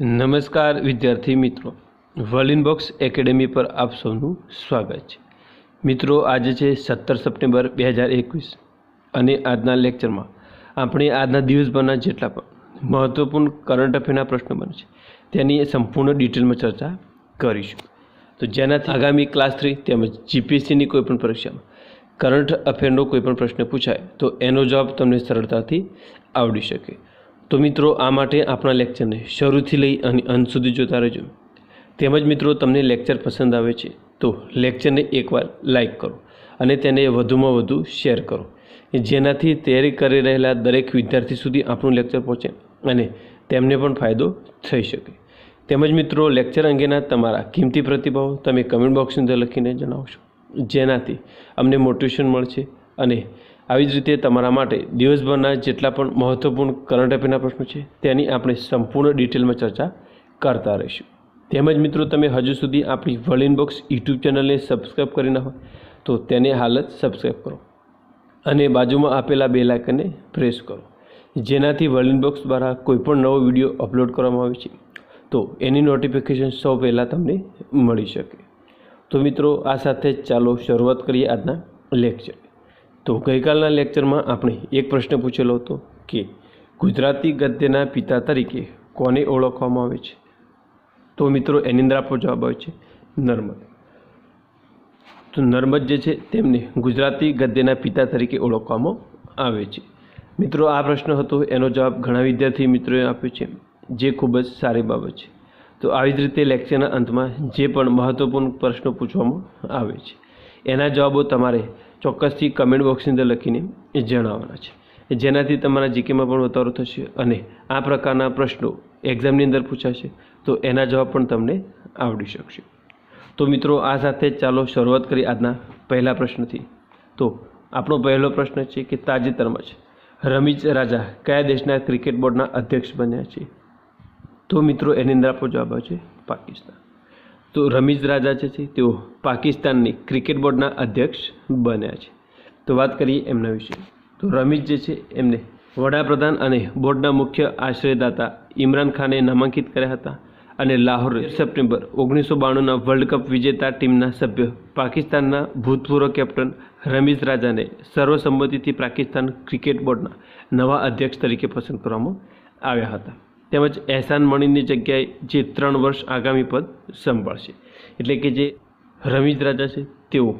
નમસ્કાર વિદ્યાર્થી મિત્રો. વર્લિન બોક્સ એકેડેમી પર આપ સૌનું સ્વાગત છે. મિત્રો, આજે છે સત્તર સપ્ટેમ્બર બે હજાર એકવીસ અને આજના લેક્ચરમાં આપણે આજના દિવસભરના જેટલા પણ મહત્ત્વપૂર્ણ કરંટ અફેરના પ્રશ્નો બને છે, તેની સંપૂર્ણ ડિટેલમાં ચર્ચા કરીશું. તો જેનાથી આગામી ક્લાસ થ્રી તેમજ જીપીએસસીની કોઈપણ પરીક્ષામાં કરંટ અફેરનો કોઈપણ પ્રશ્ન પૂછાય, તો એનો જવાબ તમને સરળતાથી આવડી શકે. તો મિત્રો, આ માટે આપણા લેક્ચરને શરૂથી લઈ અને અંત સુધી જોતા રહેજો. તેમજ મિત્રો, તમને લેક્ચર પસંદ આવે છે, તો લેક્ચરને એકવાર લાઇક કરો અને તેને વધુમાં વધુ શેર કરો. જેનાથી તૈયારી કરી રહેલા દરેક વિદ્યાર્થી સુધી આપણું લેક્ચર પહોંચે અને તેમને પણ ફાયદો થઈ શકે. તેમજ મિત્રો લેક્ચર અંગેના તમારા કિંમતી પ્રતિભાવો તમે કમેન્ટ બોક્સની અંદર લખીને જણાવશો. જેનાથી અમને મોટિવેશન મળશે અને આવી જ રીતે તમારા માટે દિવસભરના જેટલા પણ મહત્ત્વપૂર્ણ કરંટ અફેરના પ્રશ્નો છે, તેની આપણે સંપૂર્ણ ડિટેલમાં ચર્ચા કરતા રહીશું. તેમજ મિત્રો, તમે હજુ સુધી આપણી વર્લિન બોક્સ યુટ્યુબ ચેનલને સબસ્ક્રાઈબ કરી ના હોય તો તેને હાલ જ સબસ્ક્રાઈબ કરો. અને બાજુમાં આપેલા બે લાઇકનને પ્રેસ કરો, જેનાથી વર્લ્ડ બોક્સ દ્વારા કોઈપણ નવો વીડિયો અપલોડ કરવામાં આવે છે, તો એની નોટિફિકેશન સૌ પહેલાં તમને મળી શકે. તો મિત્રો, આ સાથે ચાલો શરૂઆત કરીએ આજના લેક્ચર તો ગઈકાલના લેક્ચરમાં આપણે એક પ્રશ્ન પૂછેલો હતો કે ગુજરાતી ગદ્યના પિતા તરીકે કોને ઓળખવામાં આવે છે? તો મિત્રો એની અંદર આપણો જવાબ આવે છે નર્મદ. તો નર્મદ જે છે, તેમને ગુજરાતી ગદ્યના પિતા તરીકે ઓળખવામાં આવે છે. મિત્રો, આ પ્રશ્ન હતો, એનો જવાબ ઘણા વિદ્યાર્થી મિત્રોએ આપ્યો છે, જે ખૂબ જ સારી બાબત છે. તો આવી જ રીતે લેક્ચરના અંતમાં જે પણ મહત્ત્વપૂર્ણ પ્રશ્નો પૂછવામાં આવે છે, એના જવાબો તમારે ચોક્કસથી કમેન્ટ બોક્સની અંદર લખીને એ જણાવવાના છે. જેનાથી તમારા જીકેમાં પણ વધારો થશે અને આ પ્રકારના પ્રશ્નો એક્ઝામની અંદર પૂછાશે, તો એના જવાબ પણ તમને આવડી શકશે. તો મિત્રો, આ સાથે ચાલો શરૂઆત કરી આજના પહેલા પ્રશ્નથી. તો આપણો પહેલો પ્રશ્ન છે કે તાજેતરમાં જ રમીજ રાજા કયા દેશના ક્રિકેટ બોર્ડના અધ્યક્ષ બન્યા છે? તો મિત્રો, એની અંદર આપણો જવાબ છે પાકિસ્તાન. તો રમીજ રાજા છે, તેઓ પાકિસ્તાનની ક્રિકેટ બોર્ડના અધ્યક્ષ બન્યા છે. તો વાત કરીએ એમના વિશે. તો રમીજ જે છે, એમને વડાપ્રધાન અને બોર્ડના મુખ્ય આશ્રયદાતા ઇમરાન ખાને નામાંકિત કર્યા હતા અને લાહોર સપ્ટેમ્બર ઓગણીસો બાણુંના વર્લ્ડ કપ વિજેતા ટીમના સભ્ય પાકિસ્તાનના ભૂતપૂર્વ કેપ્ટન રમીઝ રાજાને સર્વસંમતિથી પાકિસ્તાન ક્રિકેટ બોર્ડના નવા અધ્યક્ષ તરીકે પસંદ કરવામાં આવ્યા હતા. તેમજ એહસાન મણીની જગ્યાએ જે ત્રણ વર્ષ આગામી પદ સંભાળશે. એટલે કે જે રમીજ રાજા છે તેઓ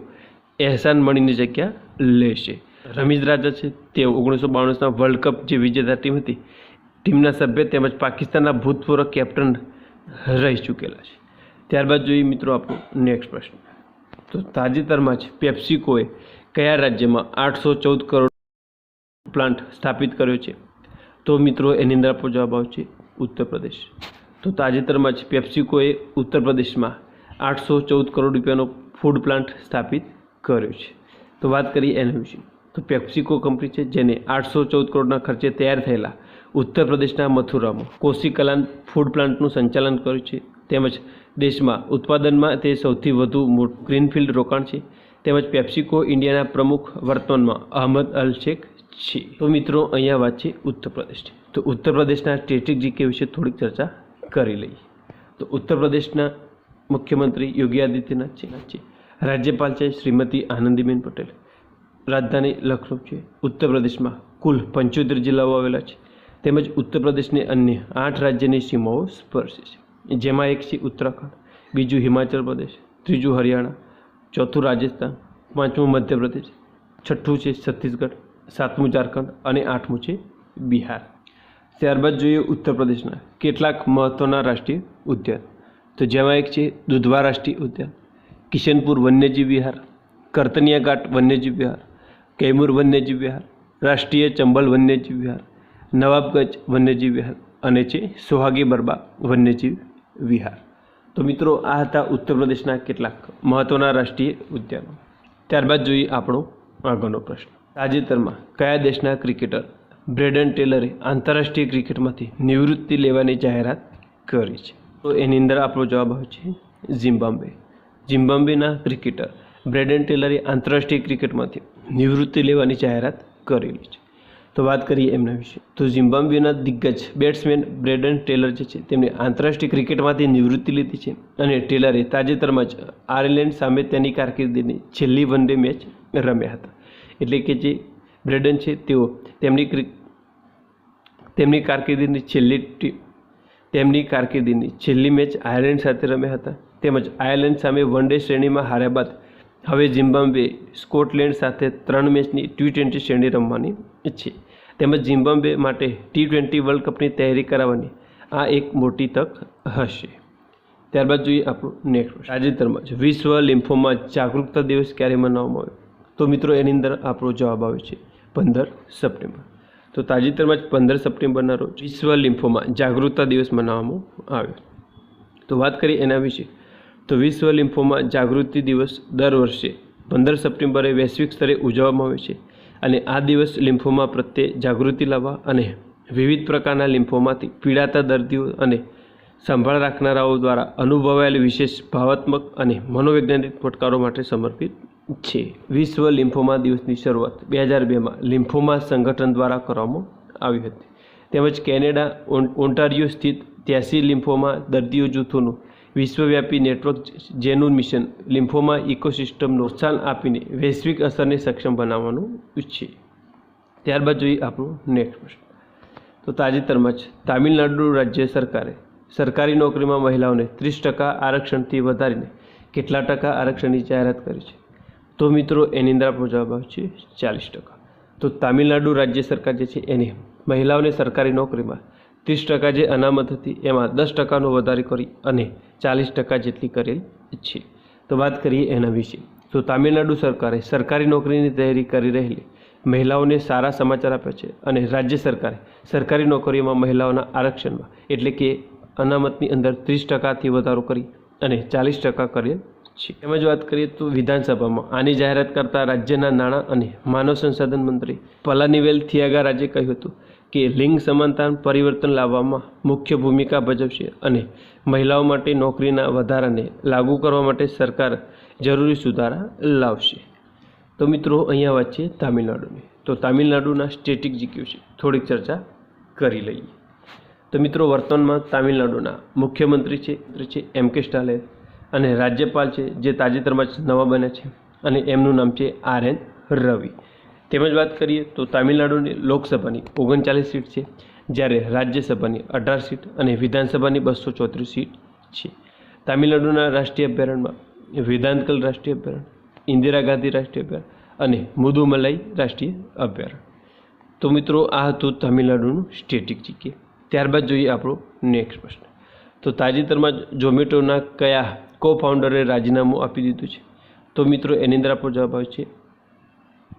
એહસાન મણીની જગ્યા લેશે. રમીજ રાજા છે તેઓ ઓગણીસો બાણુંના વર્લ્ડ કપ જે વિજેતા ટીમ હતી, ટીમના સભ્ય તેમજ પાકિસ્તાનના ભૂતપૂર્વ કેપ્ટન રહી ચૂકેલા છે. ત્યારબાદ જોઈએ મિત્રો આપણો નેક્સ્ટ પ્રશ્ન. તો તાજેતરમાં જ પેપ્સિકોએ કયા રાજ્યમાં આઠસો ચૌદ કરોડ પ્લાન્ટ સ્થાપિત કર્યો છે? તો મિત્રો એની અંદર આપણો જવાબ આવશે ઉત્તર પ્રદેશ. તો તાજેતરમાં જ પેપ્સિકોએ ઉત્તર પ્રદેશમાં આઠસો ચૌદ કરોડ રૂપિયાનો ફૂડ પ્લાન્ટ સ્થાપિત કર્યો છે. તો વાત કરીએ એના વિશે. તો પેપ્સિકો કંપની છે જેને આઠસો ચૌદ કરોડના ખર્ચે તૈયાર થયેલા ઉત્તર પ્રદેશના મથુરામાં કોશિકલાન ફૂડ પ્લાન્ટનું સંચાલન કર્યું છે. તેમજ દેશમાં ઉત્પાદનમાં તે સૌથી વધુ ગ્રીનફિલ્ડ રોકાણ છે. તેમજ પેપ્સિકો ઇન્ડિયાના પ્રમુખ વર્તમાનમાં અહમદ અલ શેખ છે. તો મિત્રો, અહીંયા વાત છે ઉત્તર પ્રદેશની તો ઉત્તર પ્રદેશના સ્ટેટિક જીકે વિશે થોડીક ચર્ચા કરી લઈએ. તો ઉત્તર પ્રદેશના મુખ્યમંત્રી યોગી આદિત્યનાથ છે રાજ્યપાલ છે શ્રીમતી આનંદીબેન પટેલ. રાજધાની લખનૌ છે. ઉત્તર પ્રદેશમાં કુલ પંચોતેર જિલ્લાઓ આવેલા છે. તેમજ ઉત્તર પ્રદેશની અન્ય આઠ રાજ્યની સીમાઓ સ્પર્શે છે. જેમાં એક છે ઉત્તરાખંડ, બીજું હિમાચલ પ્રદેશ, ત્રીજું હરિયાણા, ચોથું રાજસ્થાન, પાંચમું મધ્યપ્રદેશ, છઠ્ઠું છે છત્તીસગઢ, સાતમું ઝારખંડ અને આઠમું છે બિહાર. ત્યારબાદ જોઈએ ઉત્તર પ્રદેશના કેટલાક મહત્ત્વના રાષ્ટ્રીય ઉદ્યાન. તો જેમાં એક છે દુધવા રાષ્ટ્રીય ઉદ્યાન, કિશનપુર વન્યજીવ વિહાર, કરતનિયા ઘાટ વન્યજીવ વિહાર, કૈમૂર વન્યજીવ વિહાર, રાષ્ટ્રીય ચંબલ વન્યજીવ વિહાર, નવાબગંજ વન્યજીવ વિહાર અને છે સોહાગી બરબા વન્યજીવ વિહાર. તો મિત્રો, આ હતા ઉત્તર પ્રદેશના કેટલાક મહત્ત્વના રાષ્ટ્રીય ઉદ્યાનો. ત્યારબાદ જોઈએ આપણો આગળનો પ્રશ્ન. તાજેતરમાં કયા દેશના ક્રિકેટર બ્રેડન ટેલરે આંતરરાષ્ટ્રીય ક્રિકેટમાંથી નિવૃત્તિ લેવાની જાહેરાત કરી છે. તો એની અંદર આપણો જવાબ આવે છે ઝિમ્બાબ્વે. ઝિમ્બાબ્વેના ક્રિકેટર બ્રેડન ટેલરે આંતરરાષ્ટ્રીય ક્રિકેટમાંથી નિવૃત્તિ લેવાની જાહેરાત કરેલી છે. તો વાત કરીએ એમના વિશે. તો ઝિમ્બાબ્વેના દિગ્ગજ બેટ્સમેન બ્રેડન ટેલર જે છે તેમણે આંતરરાષ્ટ્રીય ક્રિકેટમાંથી નિવૃત્તિ લીધી છે અને ટેલરે તાજેતરમાં જ આયર્લેન્ડ સામે તેની કારકિર્દીની છેલ્લી વન ડે મેચ રમ્યા હતા. એટલે કે જે બ્રેડન છે તેઓ તેમની તેમની કારકિર્દીની છેલ્લી તેમની કારકિર્દીની છેલ્લી મેચ આયર્લેન્ડ સાથે રમ્યા હતા. તેમજ આયર્લેન્ડ સામે વન ડે શ્રેણીમાં હાર્યા બાદ હવે ઝિમ્બાબ્વે, સ્કોટલેન્ડ સાથે ત્રણ મેચની ટી ટ્વેન્ટી શ્રેણી રમવાની છે તેમજ ઝિમ્બાબ્વે માટે ટી ટ્વેન્ટી વર્લ્ડ કપની તૈયારી કરાવવાની આ એક મોટી તક હશે. ત્યારબાદ જોઈએ આપણું નેક્સ્ટ તાજેતરમાં જ વિશ્વ લિમ્ફોમા જાગૃતતા દિવસ ક્યારે મનાવવામાં આવ્યો? તો મિત્રો એની અંદર આપણો જવાબ આવે છે પંદર સપ્ટેમ્બર. તો તાજેતરમાં જ પંદર સપ્ટેમ્બરના રોજ વિશ્વ લિમ્ફોમા જાગૃતતા દિવસ મનાવવામાં આવ્યો. તો વાત કરીએ એના વિશે. તો વિશ્વ લિમ્ફોમા જાગૃતિ દિવસ દર વર્ષે પંદર સપ્ટેમ્બરે વૈશ્વિક સ્તરે ઉજવવામાં આવે છે અને આ દિવસ લિમ્ફોમા પ્રત્યે જાગૃતિ લાવવા અને વિવિધ પ્રકારના લિમ્ફોમાંથી પીડાતા દર્દીઓ અને સંભાળ રાખનારાઓ દ્વારા અનુભવાયેલ વિશેષ ભાવાત્મક અને મનોવૈજ્ઞાનિક પડકારો માટે સમર્પિત છે. વિશ્વ લિમ્ફોમા દિવસની શરૂઆત બે હજાર બેમાં લિમ્ફોમા સંગઠન દ્વારા કરવામાં આવી હતી. તેમજ કેનેડા ઓન્ટારિયો સ્થિત ત્યાસી લિમ્ફોમા દર્દીઓ જૂથોનું વિશ્વવ્યાપી નેટવર્ક જેનું મિશન લિમ્ફોમા ઇકોસિસ્ટમનું પ્રોત્સાહન આપીને વૈશ્વિક અસરને સક્ષમ બનાવવાનું છે. ત્યારબાદ જોઈએ આપણું નેક્સ્ટ પ્રશ્ન. તો તાજેતરમાં જ તામિલનાડુ રાજ્ય સરકારે સરકારી નોકરીમાં મહિલાઓને ત્રીસ ટકા આરક્ષણથી વધારીને કેટલા ટકા આરક્ષણની જાહેરાત કરી છે? તો મિત્રો એની અંદર આપણો જવાબ આવશે ચાલીસ ટકા. તો તામિલનાડુ રાજ્ય સરકાર જે છે, એને મહિલાઓને સરકારી નોકરીમાં ત્રીસ ટકા જે અનામત હતી, એમાં દસ ટકાનો વધારો કરી અને ચાલીસ ટકા જેટલી કરેલ છે. તો વાત કરીએ એના વિશે. તો તામિલનાડુ સરકારે સરકારી નોકરીની તૈયારી કરી રહેલી મહિલાઓને સારા સમાચાર આપ્યા છે અને રાજ્ય સરકારે સરકારી નોકરીઓમાં મહિલાઓના આરક્ષણમાં એટલે કે અનામતની અંદર ત્રીસ ટકાથી વધારો કરી અને ચાલીસ ટકા કરેલ છે. તેમજ વાત કરીએ તો વિધાનસભામાં. આની જાહેરાત કરતા રાજ્યના નાણાં અને માનવ સંસાધન મંત્રી પલાનીવેલ થિયાગારાજે કહ્યું હતું કે લિંગ સમાનતા પરિવર્તન લાવવામાં મુખ્ય ભૂમિકા ભજવશે અને મહિલાઓ માટે નોકરીના વધારાને લાગુ કરવા માટે સરકાર જરૂરી સુધારા લાવશે. તો મિત્રો, અહીંયા વાત છે તામિલનાડુની. તો તામિલનાડુના સ્ટેટિક જીક્યુ છે. થોડીક ચર્ચા કરી લઈએ. તો મિત્રો, વર્તમાનમાં તામિલનાડુના મુખ્યમંત્રી છે એમ કે સ્ટાલિન. અને રાજ્યપાલ છે, જે તાજેતરમાં જ નવા બન્યા છે અને એમનું નામ છે આર એન રવિ. તેમજ વાત કરીએ તો તામિલનાડુની લોકસભાની ઓગણચાલીસ સીટ છે, જ્યારે રાજ્યસભાની અઢાર સીટ અને વિધાનસભાની બસો ચોત્રીસ સીટ છે. તામિલનાડુના રાષ્ટ્રીય અભયારણ્યમાં વેદાંતકલ રાષ્ટ્રીય અભયારણ્ય ઇન્દિરા ગાંધી રાષ્ટ્રીય અભયારણ્ય અને મુદુમલાઈ રાષ્ટ્રીય અભયારણ્ય તો મિત્રો, આ હતું તામિલનાડુનું સ્ટેટિક જીકે ત્યારબાદ જોઈએ આપણો નેક્સ્ટ પ્રશ્ન. તો તાજેતરમાં જ ઝોમેટોના કયા કો ફાઉન્ડરે રાજીનામું આપી દીધું છે. તો મિત્રો, એની અંદર આપણો જવાબ આવે છે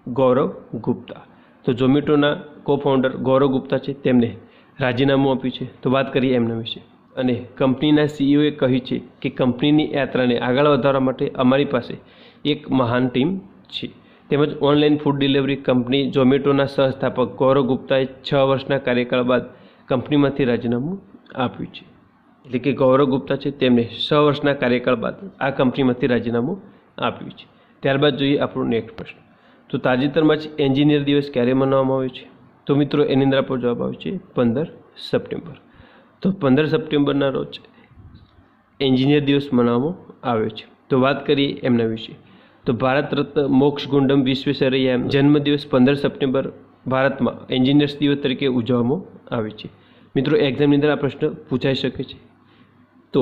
ગૌરવ ગુપ્તા. તો ઝોમેટોના કો ફાઉન્ડર ગૌરવ ગુપ્તા છે, તેમને રાજીનામું આપ્યું છે. તો વાત કરીએ એમના વિશે. અને કંપનીના સીઈઓએ કહ્યું છે કે કંપનીની યાત્રાને આગળ વધારવા માટે અમારી પાસે એક મહાન ટીમ છે. તેમજ ઓનલાઈન ફૂડ ડિલિવરી કંપની ઝોમેટોના સહસ્થાપક ગૌરવ ગુપ્તાએ છ વર્ષના કાર્યકાળ બાદ કંપનીમાંથી રાજીનામું આપ્યું છે. એટલે કે ગૌરવ ગુપ્તા છે તેમને છ વર્ષના કાર્યકાળ બાદ આ કંપનીમાંથી રાજીનામું આપ્યું છે. ત્યારબાદ જોઈએ આપણો નેક્સ્ટ પ્રશ્ન. તો તાજેતરમાં જ એન્જિનિયર દિવસ ક્યારે મનાવવામાં આવ્યો છે? તો મિત્રો, એની અંદર આપણો જવાબ આવે છે પંદર સપ્ટેમ્બર. તો પંદર સપ્ટેમ્બરના રોજ એન્જિનિયર દિવસ મનાવવામાં આવ્યો છે. તો વાત કરીએ એમના વિશે. તો ભારત રત્ન મોક્ષ ગુંડમ વિશ્વેશ્વરૈયા જન્મદિવસ પંદર સપ્ટેમ્બર ભારતમાં એન્જિનિયર્સ દિવસ તરીકે ઉજવવામાં આવે છે. મિત્રો એક્ઝામની અંદર આ પ્રશ્ન પૂછાઈ શકે છે. તો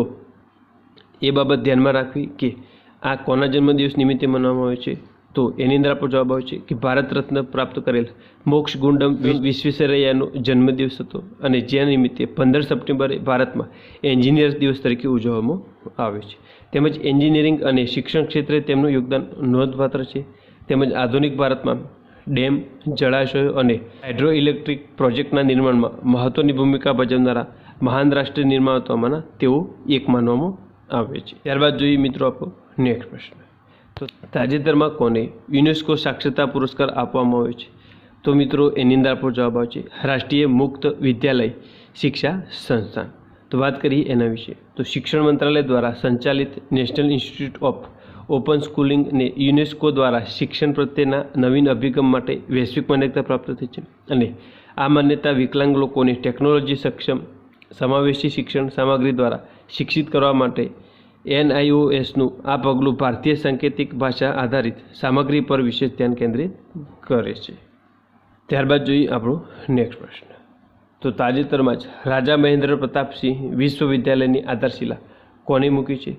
એ બાબત ધ્યાનમાં રાખવી કે આ કોના જન્મદિવસ નિમિત્તે મનાવવામાં આવે છે? તો એની અંદર આપણો જવાબ આવે છે કે ભારત રત્ન પ્રાપ્ત કરેલ મોક્ષ ગુંડમ વિશ્વેશ્વરૈયાનો જન્મદિવસ હતો અને જે નિમિત્તે પંદર સપ્ટેમ્બરે ભારતમાં એન્જિનિયર્સ દિવસ તરીકે ઉજવવામાં આવે છે. તેમજ એન્જિનિયરિંગ અને શિક્ષણ ક્ષેત્રે તેમનું યોગદાન નોંધપાત્ર છે. તેમજ આધુનિક ભારતમાં ડેમ જળાશયો અને હાઇડ્રો ઇલેક્ટ્રિક પ્રોજેક્ટના નિર્માણમાં મહત્ત્વની ભૂમિકા ભજવનારા મહાન રાષ્ટ્રીય નિર્માતામાંના તેઓ એક માનવામાં આવે છે. ત્યારબાદ જોઈએ મિત્રો આપો નેક્સ્ટ પ્રશ્ન. તો તાજેતરમાં કોને યુનેસ્કો સાક્ષરતા પુરસ્કાર આપવામાં આવ્યો છે? તો મિત્રો એની અંદર આપણો જવાબ આવે છે રાષ્ટ્રીય મુક્ત વિદ્યાલય શિક્ષા સંસ્થાન. તો વાત કરીએ એના વિશે. તો શિક્ષણ મંત્રાલય દ્વારા સંચાલિત national institute of open schooling અને યુનેસ્કો દ્વારા શિક્ષણ પ્રત્યેના નવીન અભિગમ માટે વૈશ્વિક માન્યતા પ્રાપ્ત થઈ છે. અને આ માન્યતા વિકલાંગ લોકોને ટેકનોલોજી સક્ષમ સમાવેશી શિક્ષણ સામગ્રી દ્વારા શિક્ષિત કરવા માટે એનઆઈઓએસનું આ પગલું ભારતીય સાંકેતિક ભાષા આધારિત સામગ્રી પર વિશેષ ધ્યાન કેન્દ્રિત કરે છે. ત્યારબાદ જોઈએ આપણો નેક્સ્ટ પ્રશ્ન. તો તાજેતરમાં જ રાજા મહેન્દ્ર પ્રતાપસિંહ વિશ્વવિદ્યાલયની આધારશિલા કોને મૂકી છે?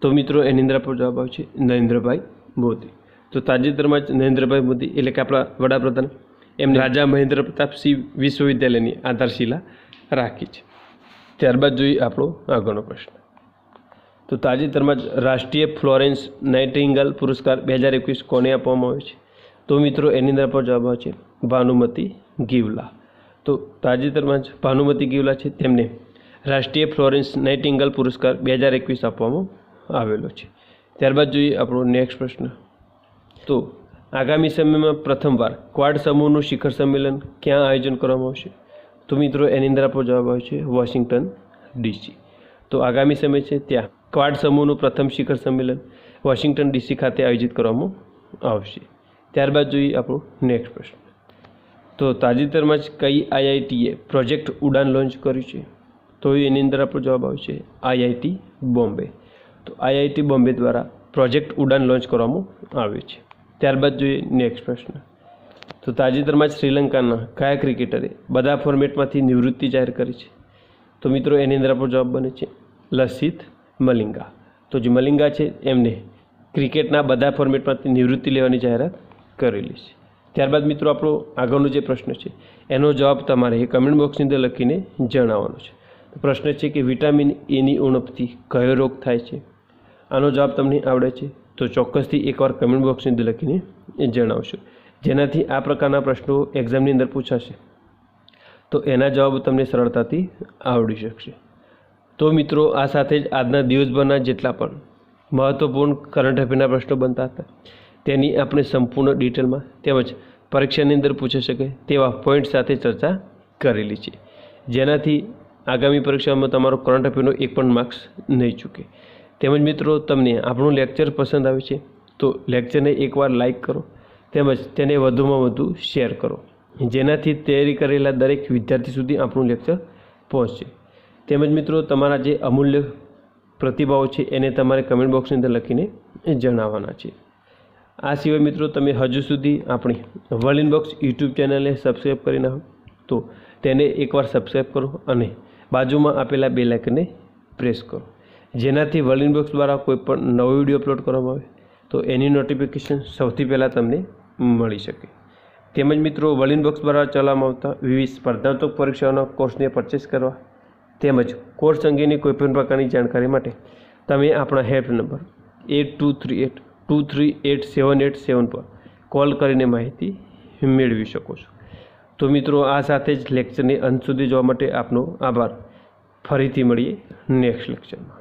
તો મિત્રો, એની અંદર આપણો જવાબ આવશે નરેન્દ્રભાઈ મોદી. તો તાજેતરમાં જ નરેન્દ્રભાઈ મોદી એટલે કે આપણા વડાપ્રધાન, એમને રાજા મહેન્દ્ર પ્રતાપસિંહ વિશ્વવિદ્યાલયની આધારશિલા રાખી છે. ત્યારબાદ જોઈએ આપણો આગળનો પ્રશ્ન. તો તાજેતરમાં જ રાષ્ટ્રીય ફ્લોરેન્સ નાઇટિંગલ પુરસ્કાર બે હજાર એકવીસ કોને આપવામાં આવ્યો છે? તો મિત્રો એની અંદર પર જવાબ આવે છે ભાનુમતી ગીવલા. તો તાજેતરમાં જ ભાનુમતી ગીવલા છે, તેમને રાષ્ટ્રીય ફ્લોરેન્સ નાઇટિંગલ પુરસ્કાર બે હજાર એકવીસ આપવામાં આવેલો છે. ત્યારબાદ જોઈએ આપણો નેક્સ્ટ પ્રશ્ન. તો આગામી સમયમાં પ્રથમવાર ક્વાડ સમૂહનું શિખર સંમેલન ક્યાં આયોજન કરવામાં આવશે? તો મિત્રો, એની અંદર આપણો જવાબ આવે છે વોશિંગ્ટન ડીસી. તો આગામી સમય છે ત્યાં ક્વાડ સમૂહનું પ્રથમ શિખર સંમેલન વોશિંગ્ટન ડીસી ખાતે આયોજિત કરવામાં આવશે. ત્યારબાદ જોઈએ આપણો નેક્સ્ટ પ્રશ્ન. તો તાજેતરમાં જ કઈ આઈઆઈટીએ પ્રોજેક્ટ ઉડાન લોન્ચ કર્યું છે? તો એની અંદર આપણો જવાબ આવશે આઈઆઈટી બોમ્બે. તો આઈઆઈટી બોમ્બે દ્વારા પ્રોજેક્ટ ઉડાન લોન્ચ કરવામાં આવ્યો છે. ત્યારબાદ જોઈએ નેક્સ્ટ પ્રશ્ન. તો તાજેતરમાં જ શ્રીલંકાના કયા ક્રિકેટરે બધા ફોર્મેટમાંથી નિવૃત્તિ જાહેર કરી છે? તો મિત્રો, એની અંદર આપણો જવાબ બને છે લસિત મલિંગા. તો જે મલિંગા છે, એમને ક્રિકેટના બધા ફોર્મેટમાંથી નિવૃત્તિ લેવાની જાહેરાત કરેલી છે. ત્યારબાદ મિત્રો, આપણો આગળનો જે પ્રશ્ન છે, એનો જવાબ તમારે એ કમેન્ટ બોક્સની અંદર લખીને જણાવવાનો છે. પ્રશ્ન છે કે વિટામિન એની ઉણપથી કયો રોગ થાય છે? આનો જવાબ તમને આવડે છે, તો ચોક્કસથી એકવાર કમેન્ટ બોક્સની અંદર લખીને જણાવશો. જેનાથી આ પ્રકારના પ્રશ્નો એક્ઝામની અંદર પૂછાશે. તો એના જવાબ તમને સરળતાથી આવડી શકશે. તો મિત્રો, આ સાથે જ આજના દિવસભરના જેટલા પણ મહત્ત્વપૂર્ણ કરંટ અફેરના પ્રશ્નો બનતા હતા, તેની આપણે સંપૂર્ણ ડિટેલમાં તેમજ પરીક્ષાની અંદર પૂછી શકે તેવા પોઈન્ટ સાથે ચર્ચા કરેલી છે. જેનાથી આગામી પરીક્ષામાં તમારો કરંટ અફેરનો એક પણ માર્ક્સ નહીં ચૂકે. તેમજ મિત્રો, તમને આપણું લેક્ચર પસંદ આવે છે, તો લેક્ચરને એકવાર લાઇક કરો. તેમજ તેને વધુમાં વધુ શેર કરો. જેનાથી તૈયારી કરેલા દરેક વિદ્યાર્થી સુધી આપણું લેક્ચર પહોંચશે. તેમજ મિત્રો, તમારા જે અમૂલ્ય પ્રતિભાવો છે એને તમારે કમેન્ટ બોક્સની અંદર લખીને જણાવવાના છે. આ સિવાય મિત્રો, તમે હજુ સુધી આપણી વર્લ્ડ ઇનબોક્સ યુટ્યુબ ચેનલને સબસ્ક્રાઈબ કરી નાખો તો તેને એકવાર સબસ્ક્રાઈબ કરો અને બાજુમાં આપેલા બે લાઇકને પ્રેસ કરો. જેનાથી વર્લ્ડ ઇનબોક્સ દ્વારા કોઈ પણ નવો વીડિયો અપલોડ કરવામાં આવે તો એની નોટિફિકેશન સૌથી પહેલાં તમને મળી શકે. તેમજ મિત્રો, વલિન બોક્સ દ્વારા ચલાવવામાં આવતા વિવિધ સ્પર્ધાત્મક પરીક્ષાઓના કોર્સને પરચેસ કરવા તેમજ કોર્સ અંગેની કોઈપણ પ્રકારની જાણકારી માટે તમે આપણા help number eight two three eight two three eight seven eight seven પર કોલ કરીને માહિતી મેળવી શકો છો. તો મિત્રો, આ સાથે જ લેક્ચરની અંત સુધી જોવા માટે આપનો આભાર. ફરીથી મળીએ નેક્સ્ટ લેક્ચરમાં